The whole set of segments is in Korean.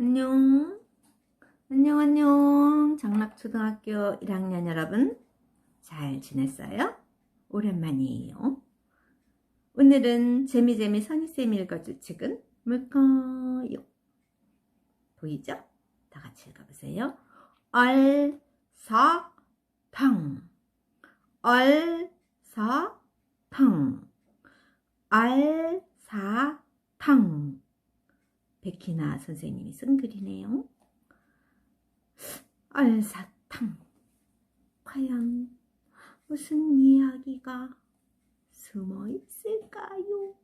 안녕. 안녕, 안녕. 장락초등학교 1학년 여러분. 잘 지냈어요? 오랜만이에요. 오늘은 재미재미 선희쌤이 읽어줄 책은 뭘까요? 보이죠? 다 같이 읽어보세요. 얼사탕. 얼사탕. 알사탕. 백희나 선생님이 쓴 글이네요. 알사탕. 과연 무슨 이야기가 숨어 있을까요?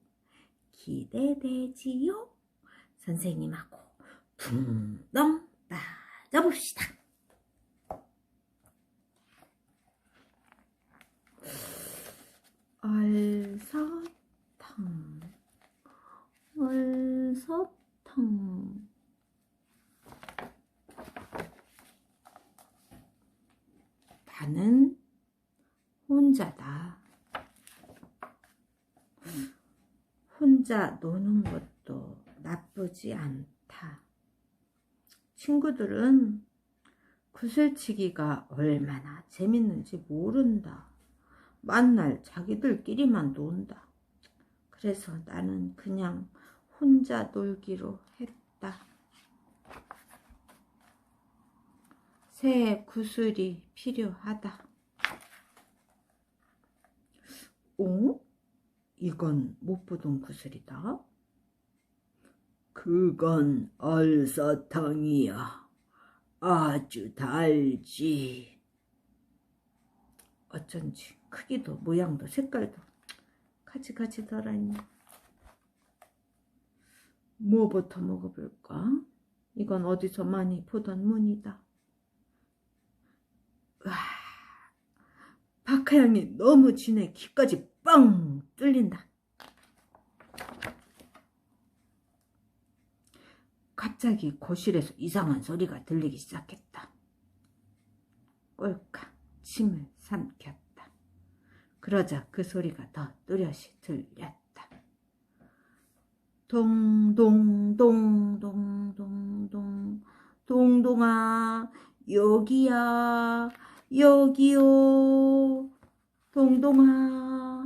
기대되지요? 선생님하고 붕덩 빠져봅시다. 알사탕. 알사탕. 나는 혼자다. 혼자 노는 것도 나쁘지 않다. 친구들은 구슬치기가 얼마나 재밌는지 모른다. 만날 자기들끼리만 논다. 그래서 나는 그냥 혼자 놀기로 했다. 새 구슬이 필요하다. 오? 이건 못 보던 구슬이다. 그건 얼사탕이야. 아주 달지. 어쩐지 크기도 모양도 색깔도 가지가지더라니. 뭐부터 먹어볼까? 이건 어디서 많이 보던 문이다. 와, 박하향이 너무 진해 귀까지 뻥 뚫린다. 갑자기 거실에서 이상한 소리가 들리기 시작했다. 꼴깍 침을 삼켰다. 그러자 그 소리가 더 뚜렷이 들렸다. 동동동동동동 동동아 여기야 여기요 동동아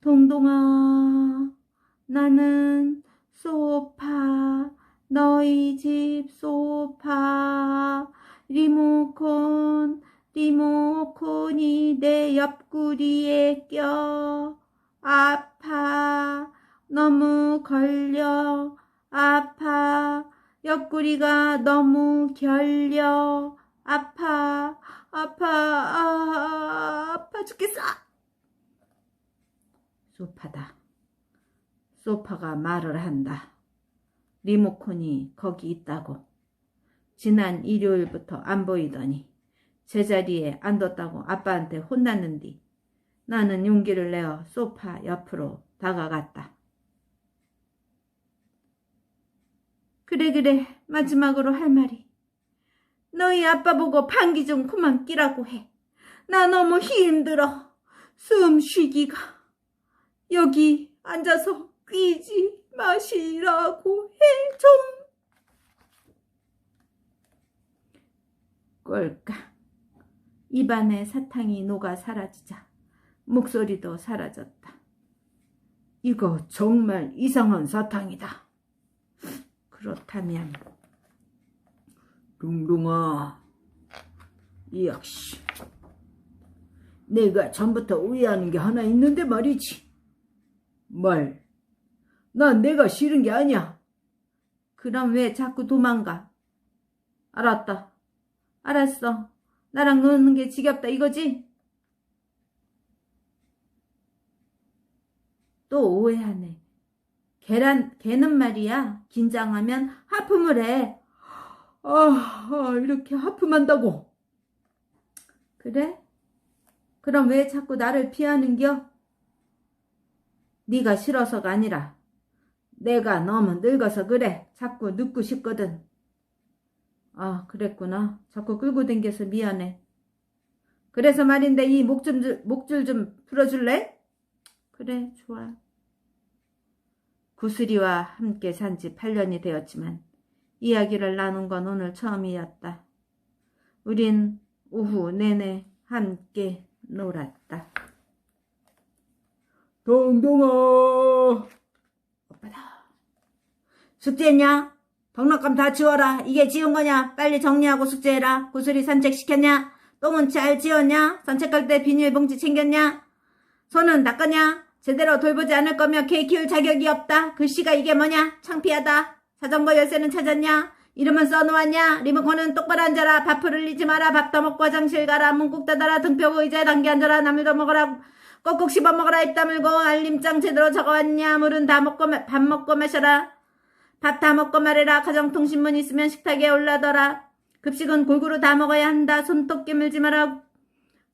동동아 나는 소파 너희 집 소파. 리모컨 리모컨이 내 옆구리에 껴 아파 너무 걸려. 아파. 옆구리가 너무 결려. 아파. 아파. 아, 아파 죽겠어. 소파다. 소파가 말을 한다. 리모컨이 거기 있다고. 지난 일요일부터 안 보이더니 제자리에 앉았다고 아빠한테 혼났는디 나는 용기를 내어 소파 옆으로 다가갔다. 그래 그래 마지막으로 할 말이 너희 아빠 보고 방귀 좀 그만 끼라고 해. 나 너무 힘들어. 숨 쉬기가. 여기 앉아서 끼지 마시라고 해 좀. 꼴까. 입안에 사탕이 녹아 사라지자 목소리도 사라졌다. 이거 정말 이상한 사탕이다. 그렇다면 둥둥아, 역시. 내가 전부터 오해하는 게 하나 있는데 말이지. 말. 난 내가 싫은 게 아니야. 그럼 왜 자꾸 도망가? 알았다. 알았어. 나랑 노는 게 지겹다 이거지? 또 오해하네. 계란, 걔는 말이야. 긴장하면 하품을 해. 아, 아, 이렇게 하품한다고. 그래? 그럼 왜 자꾸 나를 피하는겨? 네가 싫어서가 아니라 내가 너무 늙어서 그래. 자꾸 눕고 싶거든. 아, 그랬구나. 자꾸 끌고 댕겨서 미안해. 그래서 말인데 이 목줄, 목줄 좀 풀어줄래? 그래, 좋아. 구슬이와 함께 산 지 8년이 되었지만 이야기를 나눈 건 오늘 처음이었다. 우린 오후 내내 함께 놀았다. 동동아. 오빠다. 숙제했냐? 등록감 다 지워라. 이게 지운 거냐? 빨리 정리하고 숙제해라. 구슬이 산책시켰냐? 똥은 잘 지웠냐? 산책할 때 비닐봉지 챙겼냐? 손은 닦았냐? 제대로 돌보지 않을 거면 개 키울 자격이 없다. 글씨가 이게 뭐냐? 창피하다. 자전거 열쇠는 찾았냐? 이름은 써놓았냐? 리모컨은 똑바로 앉아라. 밥을 흘리지 마라. 밥 더 먹고 화장실 가라. 문꼭 닫아라. 등뼈 의자에 당겨 앉아라. 나물도 먹어라. 꼭꼭 씹어 먹어라. 입 다물고 알림장 제대로 적어왔냐? 물은 다 먹고 마- 밥 먹고 마셔라. 밥 다 먹고 말해라. 가정통신문 있으면 식탁에 올라더라. 급식은 골고루 다 먹어야 한다. 손톱 깨물지 마라.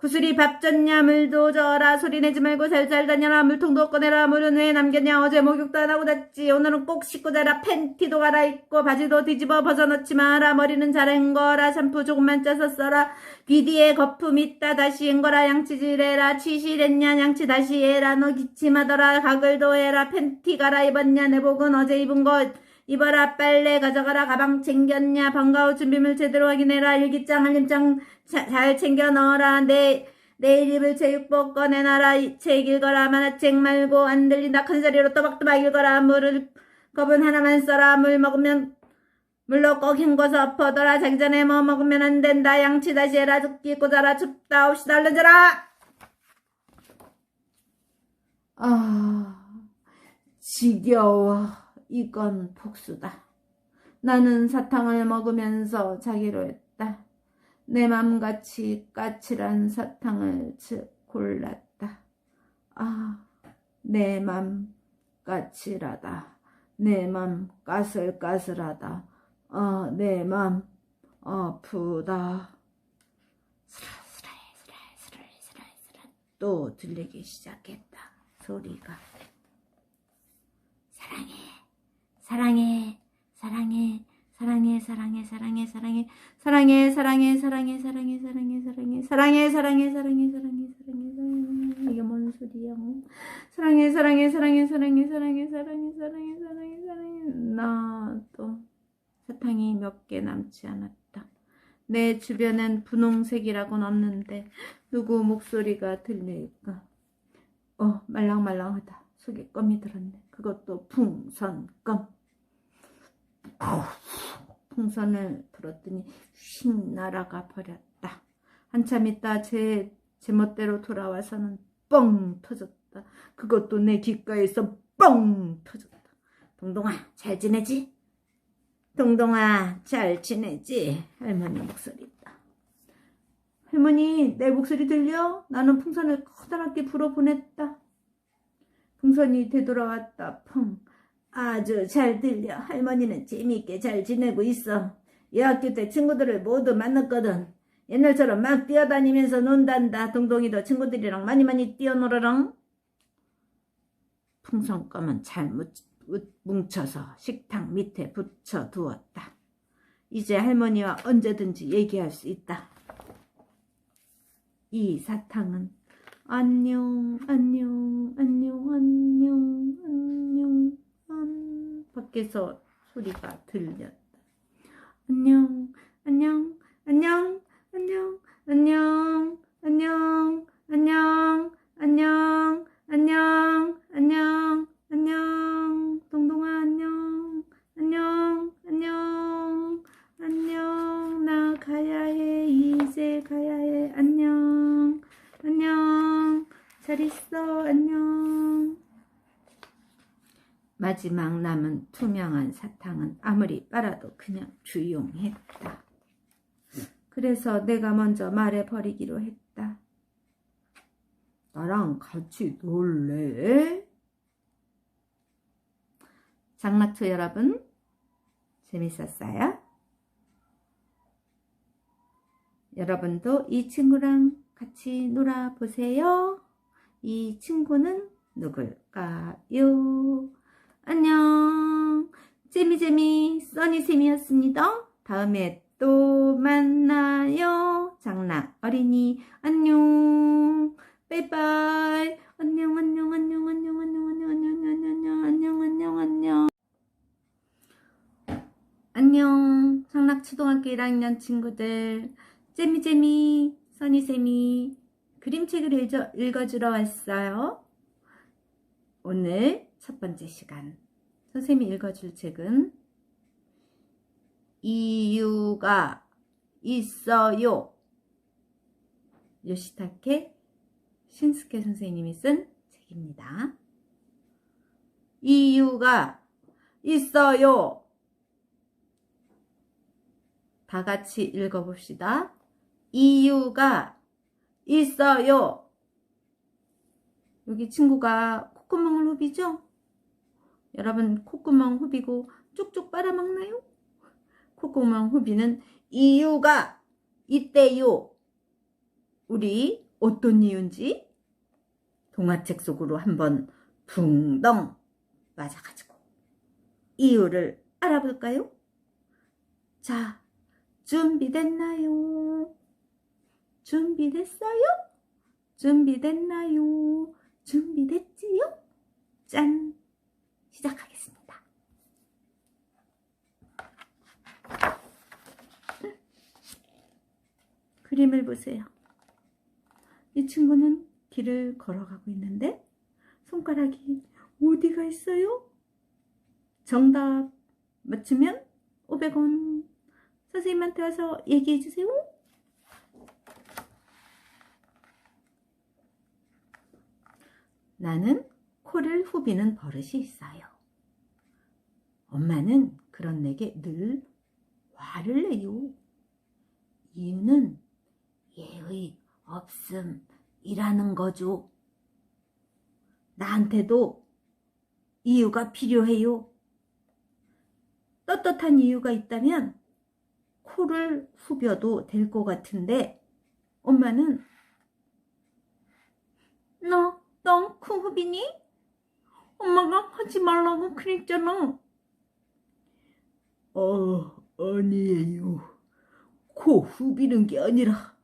구슬이 밥 줬냐? 물도 줘라. 소리 내지 말고 살살 다녀라. 물통도 꺼내라. 물은 왜 남겼냐? 어제 목욕도 안 하고 잤지. 오늘은 꼭 씻고 자라. 팬티도 갈아입고 바지도 뒤집어 벗어놓지 마라. 머리는 잘 헹궈라. 샴푸 조금만 짜서 써라. 귀 뒤에 거품 있다. 다시 헹궈라. 양치질해라. 치실했냐? 양치 다시 해라. 너 기침하더라. 가글도 해라. 팬티 갈아입었냐? 내복은 어제 입은 것. 입어라 빨래 가져가라 가방 챙겼냐 방과후 준비물 제대로 확인해라 일기장 알림장 자- 잘 챙겨 넣어라 내 내일 입을 체육복 꺼내놔라 이책 읽어라 만화책 말고 안 들린다 큰 소리로 또박또박 읽어라 물을 컵은 하나만 써라 물 먹으면 물로 꼭 헹궈서 엎어더라 자기 전에 뭐 먹으면 안 된다 양치 다시 해라 죽기 꽂아라 춥다 없이 자라. 아 지겨워 이건 복수다. 나는 사탕을 먹으면서 자기로 했다. 내 맘같이 까칠한 사탕을 즈- 골랐다. 아 내 맘 까칠하다. 내 맘 까슬까슬하다. 어, 내맘 아프다. 스라스라해 스라해 스라해 스라해 스라해. 또 들리기 시작했다. 소리가 사랑해 사랑해 사랑해 사랑해 사랑해 사랑해 사랑해 사랑해 사랑해 사랑해 사랑해 사랑해 사랑해 사랑해 사랑해 사랑해 사랑해 사랑해 사랑해 이게 뭔 소리야 사랑해 사랑해 사랑해 사랑해 사랑해 사랑해 사랑해 사랑해 사랑해 나또 사탕이 몇 개 남지 않았다 내 주변엔 분홍색이라고는 없는데 누구 목소리가 들릴까 어 말랑말랑하다 속에 껌이 들었네 그것도 풍선껌 풍선을 불었더니 휙 날아가 버렸다 한참 있다 제 제멋대로 돌아와서는 뻥 터졌다 그것도 내 귓가에서 뻥 터졌다 동동아 잘 지내지? 동동아 잘 지내지? 할머니 목소리다 할머니 내 목소리 들려? 나는 풍선을 커다랗게 불어 보냈다 풍선이 되돌아왔다. 펑. 아주 잘 들려. 할머니는 재미있게 잘 지내고 있어. 여학교 때 친구들을 모두 만났거든. 옛날처럼 막 뛰어다니면서 논단다. 동동이도 친구들이랑 많이 많이 뛰어놀아랑. 풍선껌은 잘 뭉쳐서 식탁 밑에 붙여 두었다. 이제 할머니와 언제든지 얘기할 수 있다. 이 사탕은 안녕, 안녕, 안녕, 안녕, 안녕, 안. 밖에서 소리가 들렸다. 안녕, 안녕, 안녕, 안녕, 안녕, 안녕, 안녕, 안녕, 안녕, 안녕, 안녕, 동동아 안녕, 안녕, 안녕, 안녕, 나 가야 해, 이제 가야 해, 안녕. 안녕. 잘 있어. 안녕. 마지막 남은 투명한 사탕은 아무리 빨아도 그냥 주용했다. 그래서 내가 먼저 말해버리기로 했다. 나랑 같이 놀래? 장락초 여러분, 재밌었어요? 여러분도 이 친구랑 같이 놀아보세요. 이 친구는 누굴까요? 안녕. 재미재미 써니쌤이었습니다. 다음에 또 만나요. 장락 어린이 안녕. 바이바이. 안녕 안녕 안녕 안녕 안녕 안녕 안녕 안녕 안녕 안녕 안녕 안녕. 상락초등학교 1학년 친구들. 재미재미, 써니쌤이 그림책을 읽어, 읽어 주러 왔어요. 오늘 첫 번째 시간. 선생님이 읽어줄 책은 이유가 있어요. 요시타케 신스케 선생님이 쓴 책입니다. 이유가 있어요. 다 같이 읽어봅시다. 이유가 있어요. 여기 친구가 콧구멍을 후비죠? 여러분 콧구멍 후비고 쭉쭉 빨아먹나요? 콧구멍 후비는 이유가 있대요. 우리 어떤 이유인지 동화책 속으로 한번 붕덩 맞아가지고 이유를 알아볼까요? 자, 준비됐나요? 준비됐어요? 준비됐나요? 준비됐지요? 짠! 시작하겠습니다. 그림을 보세요. 이 친구는 길을 걸어가고 있는데 손가락이 어디가 있어요? 정답 맞추면 500원 선생님한테 와서 얘기해 주세요. 나는 코를 후비는 버릇이 있어요. 엄마는 그런 내게 늘 화를 내요. 이유는 예의 없음이라는 거죠. 나한테도 이유가 필요해요. 떳떳한 이유가 있다면 코를 후벼도 될 것 같은데 엄마는 너 똥코 후비니? 엄마가 하지 말라고 그랬잖아. 어, 아니에요. 코 후비는 게 아니라,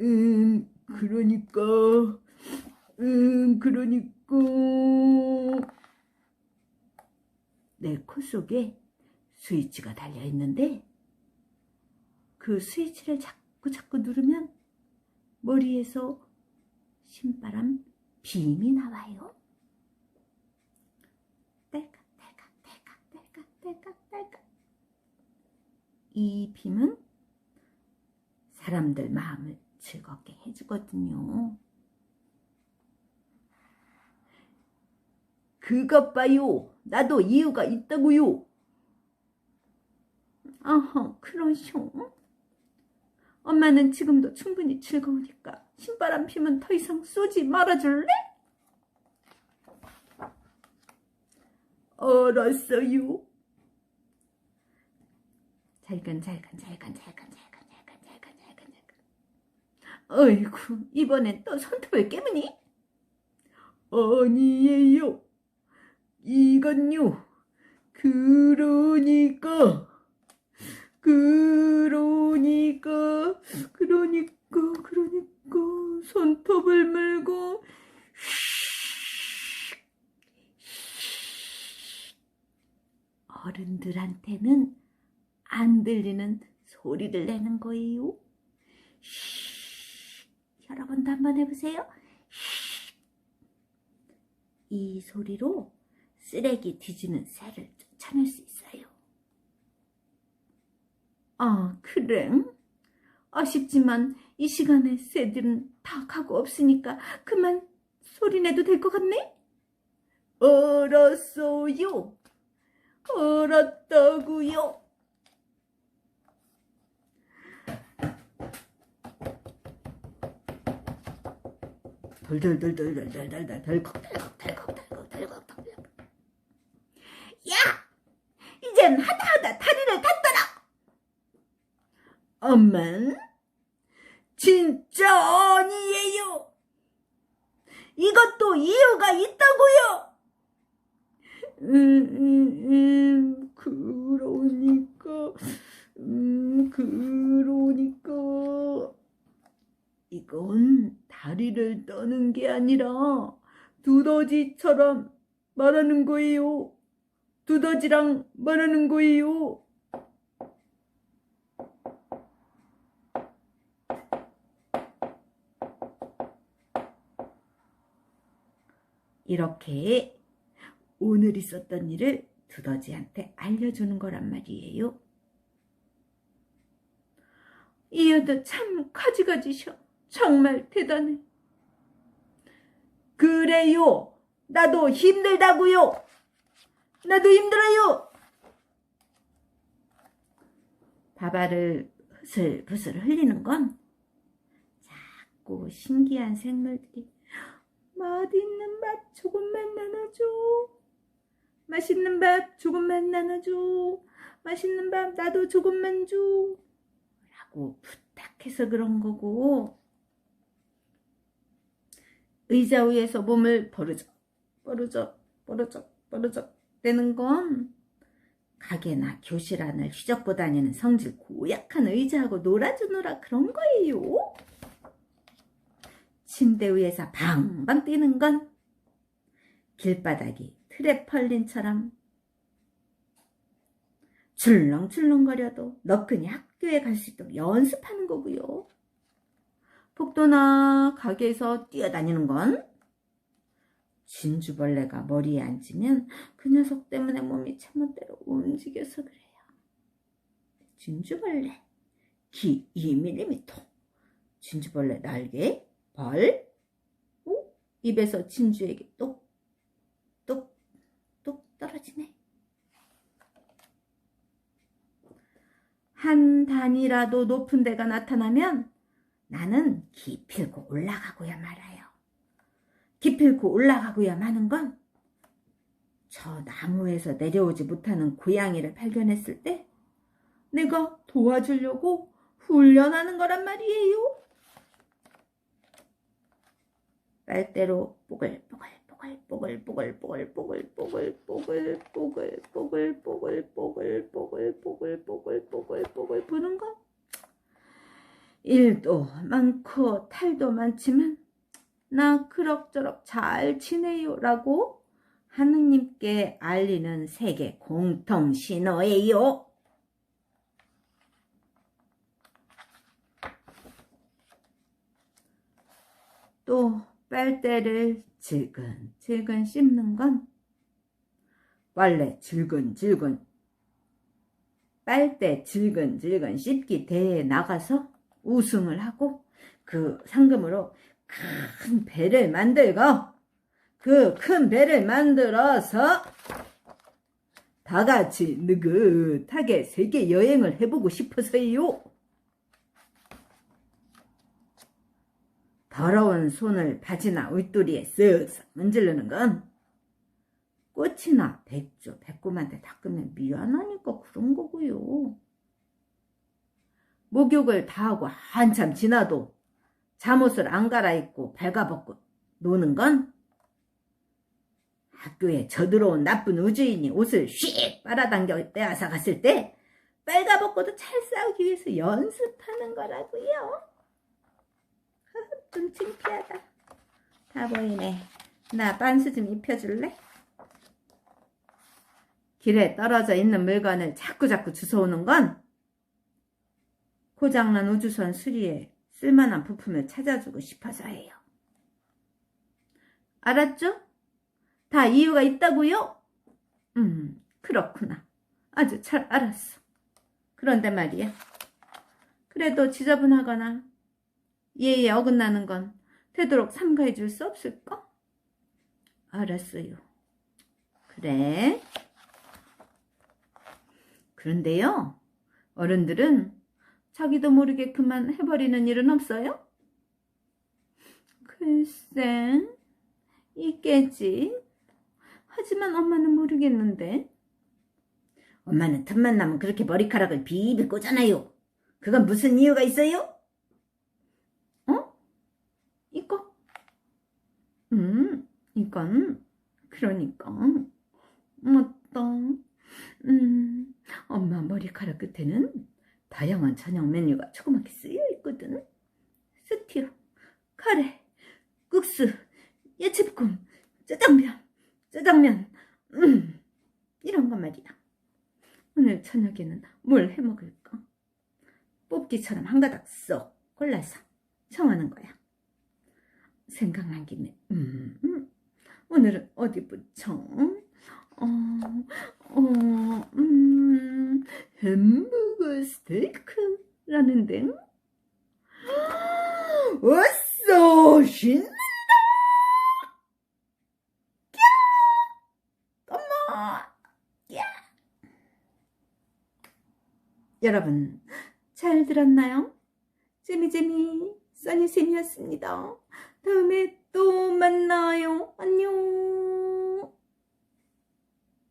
음, 그러니까, 음, 그러니까. 내 코 속에 스위치가 달려 있는데, 그 스위치를 자꾸 자꾸 누르면 머리에서 신바람 빔이 나와요. 딸깍, 딸깍, 딸깍, 딸깍, 딸깍, 딸깍. 이 빔은 사람들 마음을 즐겁게 해주거든요. 그것 봐요. 나도 이유가 있다고요. 아하, 그러쇼. 엄마는 지금도 충분히 즐거우니까 신바람 피면 더 이상 쏘지 말아줄래? 알았어요. 잘간 잘간 잘간 잘간 잘간 잘간 잘간 잘간 잘간 어이구 이번엔 또 손톱을 깨무니? 아니에요. 이건요. 그러니까, 그러니까, 그러니까, 그러니까, 손톱을 물고, 어른들한테는 안 들리는 소리를 내는 거예요. 쉬, 여러분도 한번 해보세요. 쉬. 이 소리로 쓰레기 뒤지는 새를 쫓아낼 수 있어요. 아, 그래? 아쉽지만 이 시간에 새들은 다 가고 없으니까 그만 소리 내도 될 것 같네? 알았어요. 알았다고요. 덜덜덜덜덜덜덜 덜컥 덜컥 덜컥 덜컥 덜컥 덜컥 야! 이젠 하다하다 다리를 탔더라! 엄만 진짜 아니에요. 이것도 이유가 있다고요! 음, 음, 음, 그러니까, 음, 그러니까. 이건 다리를 떠는 게 아니라 두더지처럼 말하는 거예요. 두더지랑 말하는 거예요. 이렇게 오늘 있었던 일을 두더지한테 알려주는 거란 말이에요. 이 여자 참 가지가지셔. 정말 대단해. 그래요. 나도 힘들다고요. 나도 힘들어요. 바바를 부슬부슬 흘리는 건 자꾸 신기한 생물들이 맛있는 밥 조금만 나눠줘. 맛있는 밥 조금만 나눠줘. 맛있는 밥 나도 조금만 줘. 라고 부탁해서 그런 거고 의자 위에서 몸을 버르적 버르적 버르적 버르적 대는 건 가게나 교실 안을 휘젓고 다니는 성질 고약한 의자하고 놀아주느라 그런 거예요. 침대 위에서 방방 뛰는 건 길바닥이 트레펄린처럼 출렁출렁거려도 너끈히 학교에 갈 수 있도록 연습하는 거고요. 복도나 가게에서 뛰어다니는 건 진주벌레가 머리에 앉으면 그 녀석 때문에 몸이 제멋대로 움직여서 그래요. 진주벌레 키 2mm 진주벌레 날개 벌 오? 입에서 진주에게 똑 똑 똑 떨어지네. 한 단이라도 높은 데가 나타나면 나는 기필고 올라가고야 말아요. 기필고 올라가고야 마는 건 저 나무에서 내려오지 못하는 고양이를 발견했을 때 내가 도와주려고 훈련하는 거란 말이에요. 빨대로 뽀글뽀글 뽀글 뽀글 뽀글 뽀글 뽀글 뽀글 뽀글 뽀글 뽀글 뽀글 뽀글 뽀글 뽀글 뽀글 뽀글 부는 거 일도 많고 탈도 많지만 나 그럭저럭 잘 지내요 라고 하느님께 알리는 세계 공통 신호예요. 또 빨대를 질근질근 씹는 건 빨래 질근질근 빨대 질근질근 씹기 대회에 나가서 우승을 하고 그 상금으로 큰 배를 만들고 그 큰 배를 만들어서 다 같이 느긋하게 세계 여행을 해보고 싶어서요. 더러운 손을 바지나 윗도리에 쓱쓱 문지르는 건 꽃이나 백조, 백곰한테 닦으면 미안하니까 그런 거고요. 목욕을 다 하고 한참 지나도 잠옷을 안 갈아입고 발가벗고 노는 건 학교에 저들어온 나쁜 우주인이 옷을 휙 빨아당겨 빼앗아 갔을 때 빨가벗고도 잘 싸우기 위해서 연습하는 거라고요. 좀 창피하다. 다 보이네. 나 반스 좀 입혀줄래? 길에 떨어져 있는 물건을 자꾸자꾸 주워오는 건 고장난 우주선 수리에 쓸만한 부품을 찾아주고 싶어서예요. 알았죠? 다 이유가 있다고요? 음, 그렇구나. 아주 잘 알았어. 그런데 말이야. 그래도 지저분하거나 예의에 어긋나는 건 되도록 삼가해 줄 수 없을까? 알았어요. 그래. 그런데요, 어른들은 자기도 모르게 그만 해버리는 일은 없어요? 글쎄, 있겠지. 하지만 엄마는 모르겠는데. 엄마는 틈만 나면 그렇게 머리카락을 비비 꽂잖아요. 그건 무슨 이유가 있어요? 어? 이거? 음, 이건, 그러니까. 맞다. 음, 엄마 머리카락 끝에는 다양한 저녁 메뉴가 조그맣게 쓰여 있거든. 스티어, 카레, 국수, 야채볶음, 짜장면, 짜장면, 음, 이런 거 말이야. 오늘 저녁에는 뭘 해 먹을까? 뽑기처럼 한 가닥 쏙